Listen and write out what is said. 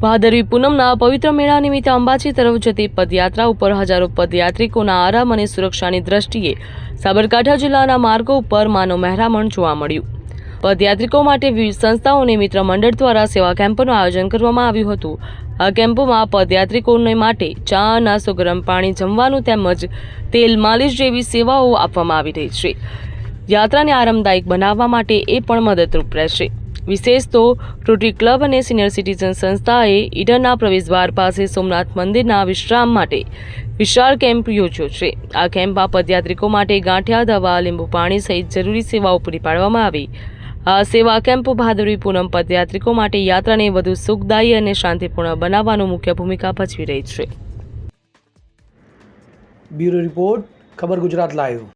ભાદરવી પૂનમના પવિત્ર મેળા નિમિત્તે અંબાજી તરફ જતી પદયાત્રા ઉપર હજારો પદયાત્રિકોના આરામ અને સુરક્ષાની દ્રષ્ટિએ સાબરકાંઠા જિલ્લાના માર્ગો ઉપર માનવ મહેરામણ જોવા મળ્યું. પદયાત્રિકો માટે વિવિધ સંસ્થાઓ અને મિત્ર મંડળ દ્વારા સેવા કેમ્પનું આયોજન કરવામાં આવ્યું હતું. આ કેમ્પમાં પદયાત્રિકોને માટે ચા, નાસ્તો, ગરમ પાણી, જમવાનું તેમજ તેલ માલિશ જેવી સેવાઓ આપવામાં આવી રહી છે. યાત્રાને આરામદાયક બનાવવા માટે એ પણ મદદરૂપ રહેશે. વિશેષ તો રોટરી ક્લબ અને સિનિયર સિટીઝન સંસ્થાએ ઈડરના પ્રવેશદ્વાર પાસે સોમનાથ મંદિરના વિશ્રામ માટે વિશાળ કેમ્પ યોજ્યો છે. આ કેમ્પમાં પદયાત્રિકો માટે ગાંઠિયા, દવા, લીંબુ પાણી સહિત જરૂરી સેવાઓ પૂરી પાડવામાં આવી. આ સેવા કેમ્પ ભાદરવી પૂનમ પદયાત્રિકો માટે યાત્રાને વધુ સુખદાયી અને શાંતિપૂર્ણ બનાવવાનું મુખ્ય ભૂમિકા ભજવી રહી છે. બ્યુરો રિપોર્ટ, ખબર ગુજરાત લાઈવ.